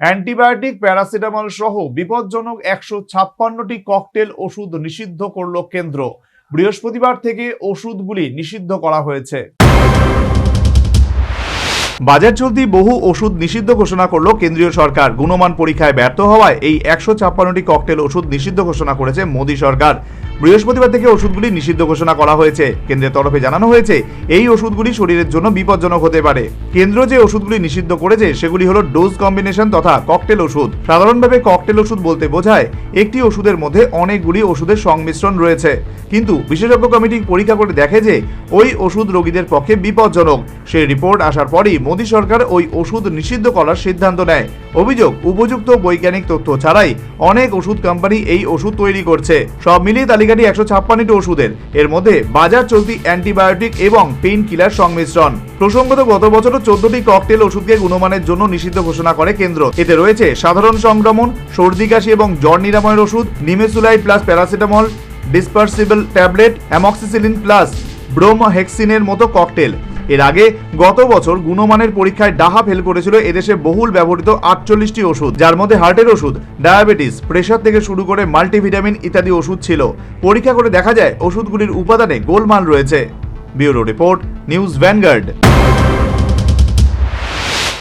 Antibiotic, paracetamol সহ বিপজ্জনক একশো ছাপ্পান্নটি ককটেল ওষুধ নিষিদ্ধ করল কেন্দ্র। বৃহস্পতিবার থেকে ওষুধগুলি নিষিদ্ধ করা হয়েছে। বাজার চলতি বহু ওষুধ নিষিদ্ধ ঘোষণা করল কেন্দ্রীয় সরকার। গুণমান পরীক্ষায় ব্যর্থ হওয়ায় এই একশো ছাপ্পান্নটি ককটেল ওষুধ নিষিদ্ধ ঘোষণা করেছে মোদী সরকার। বৃহস্পতিবার থেকে ওষুধগুলি নিষিদ্ধ ঘোষণা করা হয়েছে। কেন্দ্রের তরফে জানানো হয়েছে, এই ওষুধগুলি শরীরের জন্য বিপজ্জনক হতে পারে। কেন্দ্র যে ওষুধগুলি নিষিদ্ধ করেছে, সেগুলি হলো ডোজ কম্বিনেশন তথা ককটেল ওষুধ। সাধারণভাবে ককটেল ওষুধ বলতে বোঝায়, একটি ওষুধের মধ্যে অনেকগুলি ওষুধের সংমিশ্রণ রয়েছে। কিন্তু বিশেষজ্ঞ কমিটি পরীক্ষা করে দেখে যে, ওই ওষুধ রোগীদের পক্ষে বিপজ্জনক। সেই রিপোর্ট আসার পরই মোদী সরকার ওই ওষুধ নিষিদ্ধ করার সিদ্ধান্ত নেয়। অভিযোগ, উপযুক্ত বৈজ্ঞানিক তথ্য ছাড়াই অনেক ওষুধ কোম্পানি এই ওষুধ তৈরি করছে। সব মিলিয়ে তালিকাটি একশো ছাপ্পান্নটি ওষুধের। এর মধ্যে বাজার চলতি অ্যান্টিবায়োটিক এবং পেইন কিলার সংমিশ্রণ। প্রসঙ্গত, গত বছরও চোদ্দটি ককটেল ওষুধকে গুণমানের জন্য নিষিদ্ধ ঘোষণা করে কেন্দ্র। এতে রয়েছে সাধারণ সংক্রমণ, সর্দি কাশি এবং জ্বর নিরাময়ের ওষুধ nimesulide plus paracetamol, dispersible tablet, amoxicillin plus ব্রোমহেক্সিনের মতো ককটেল। এর আগে গত বছর গুণমানের পরীক্ষায় ডাহা ফেল করেছিল এদেশে বহুল ব্যবহৃত আটচল্লিশটি ওষুধ, যার মধ্যে হার্টের ওষুধ, ডায়াবেটিস, প্রেশার থেকে শুরু করে মাল্টিভিটামিন ইত্যাদি ওষুধ ছিল। পরীক্ষা করে দেখা যায় ওষুধগুলির উপাদানে গোলমাল রয়েছে। Bureau report, news Vanguard.